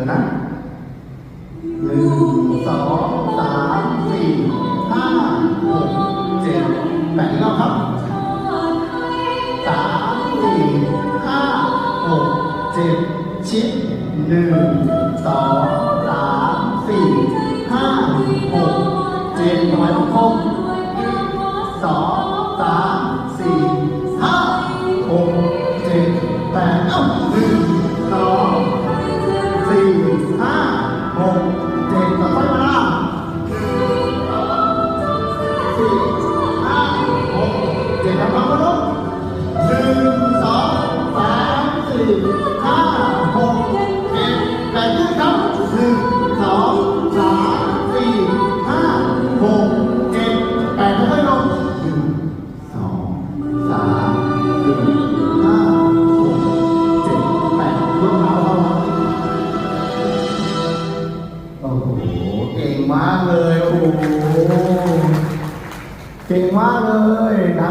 อนะหนึ่งสองสามสี่ห้าหกเจ็ดแปดรอบครับสามสี่ห้าหกเจ็ดชิดหนึ่งสองสามสี่ห้าหกเจ็ดทำไมต้องคงสองสามสี่ห้าหกเจ็ดแปดเอ้าหนึ่ง สี่ห้าหกเจ็ดต่อไปมาละสี่ห้าหกเจ็ดทำความเคารพหนึ่งสองสามสี่ห้าหกเจ็ดแปดยืดครับหนึ่งสองสามสี่ห้าหกเจ็ดแปดค่อยๆลงหนึ่งสองสามสี่ห้าหกเจ็ดแปดยกเท้า โหเก่งมากเลย โอ้โหเก่งมากเลยนะ